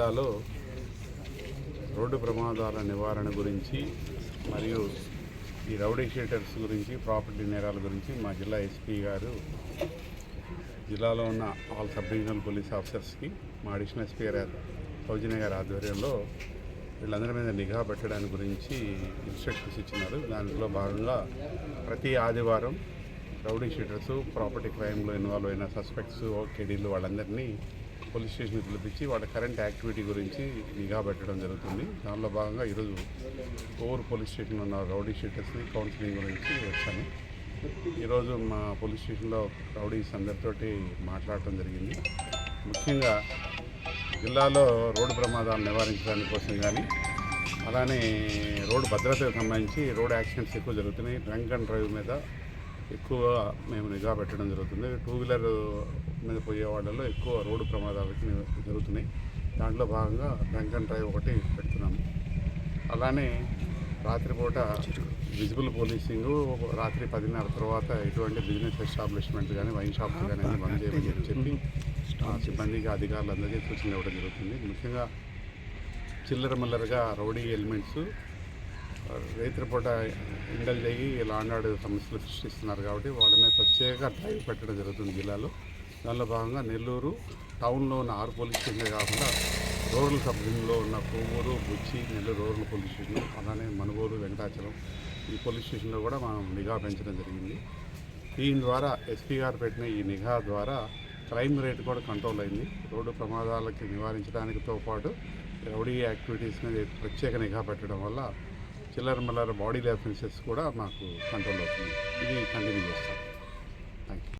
జిల్లాలో రోడ్డు ప్రమాదాల నివారణ గురించి మరియు ఈ రౌడీ షీటర్స్ గురించి ప్రాపర్టీ నేరాల గురించి మా జిల్లా ఎస్పీ గారు జిల్లాలో ఉన్న ఆల్ సబ్ డివిజనల్ పోలీస్ ఆఫీసర్స్కి మా అడిషనల్ ఎస్పీ గారు సౌజన్య గారి ఆధ్వర్యంలో వీళ్ళందరి మీద నిఘా పెట్టడానికి గురించి ఇన్స్ట్రక్షన్స్ ఇచ్చినారు. దాంట్లో భాగంగా ప్రతి ఆదివారం రౌడీ షీటర్స్ ప్రాపర్టీ క్రైమ్లో ఇన్వాల్వ్ అయిన సస్పెక్ట్స్ ఓకేడీలు వాళ్ళందరినీ పోలీస్ స్టేషన్కి పిలిపించి వాళ్ళ కరెంట్ యాక్టివిటీ గురించి నిఘా పెట్టడం జరుగుతుంది. దానిలో భాగంగా ఈరోజు ఓవర్ పోలీస్ స్టేషన్లో ఉన్న రౌడీ షీటర్స్ని కౌన్సిలింగ్ గురించి వచ్చాను ఈరోజు మా పోలీస్ స్టేషన్లో రౌడీస్ అందరితోటి మాట్లాడటం జరిగింది. ముఖ్యంగా జిల్లాలో రోడ్డు ప్రమాదాలు నివారించడానికి కోసం కానీ అలానే రోడ్డు భద్రతకు సంబంధించి రోడ్ యాక్సిడెంట్స్ ఎక్కువ జరుగుతున్నాయి. డ్రంక్ అండ్ డ్రైవ్ మీద ఎక్కువ మేము నిఘా పెట్టడం జరుగుతుంది. టూ వీలర్ మీద పోయే వాళ్ళలో ఎక్కువ రోడ్డు ప్రమాదాలకి జరుగుతున్నాయి. దాంట్లో భాగంగా డ్రంక్ అండ్ డ్రైవ్ ఒకటి పెడుతున్నాము. అలానే రాత్రిపూట విజిబుల్ పోలీసింగ్ రాత్రి పదిన్నర తర్వాత ఎటువంటి బిజినెస్ ఎస్టాబ్లిష్మెంట్స్ కానీ వైన్ షాప్స్ కానీ అన్ని బంద్ చేయమని చెప్పి సిబ్బందికి అధికారులందరికీ సూచనలు ఇవ్వడం జరుగుతుంది. ముఖ్యంగా చిల్లర మల్లరగా రౌడీ ఎలిమెంట్స్ రైతులపూట ఎండలు చేయి లాండాడు సమస్యలు సృష్టిస్తున్నారు కాబట్టి వాళ్ళ మీద ప్రత్యేక డ్రైవ్ పెట్టడం జరుగుతుంది జిల్లాలో. దానిలో భాగంగా నెల్లూరు టౌన్లో ఉన్న ఆరు పోలీస్ స్టేషన్లే కాకుండా రూరల్ సబ్ డివిజన్లో ఉన్న Kovvur Buchi Nellore rural police station అలానే మనుగోలు వెంకటాచలం ఈ పోలీస్ స్టేషన్లో కూడా మనం నిఘా పెంచడం జరిగింది. దీని ద్వారా ఎస్పీ గారు పెట్టిన ఈ నిఘా ద్వారా క్రైమ్ రేట్ కూడా కంట్రోల్ అయింది. రోడ్డు ప్రమాదాలకి నివారించడానికితో పాటు రౌడీ యాక్టివిటీస్ మీద ప్రత్యేక నిఘా పెట్టడం వల్ల చిల్లర మల్లర బాడీ అఫెన్సెస్ కూడా మాకు కంట్రోల్ అవుతుంది. ఇది కంటిన్యూ చేస్తాం. Thank you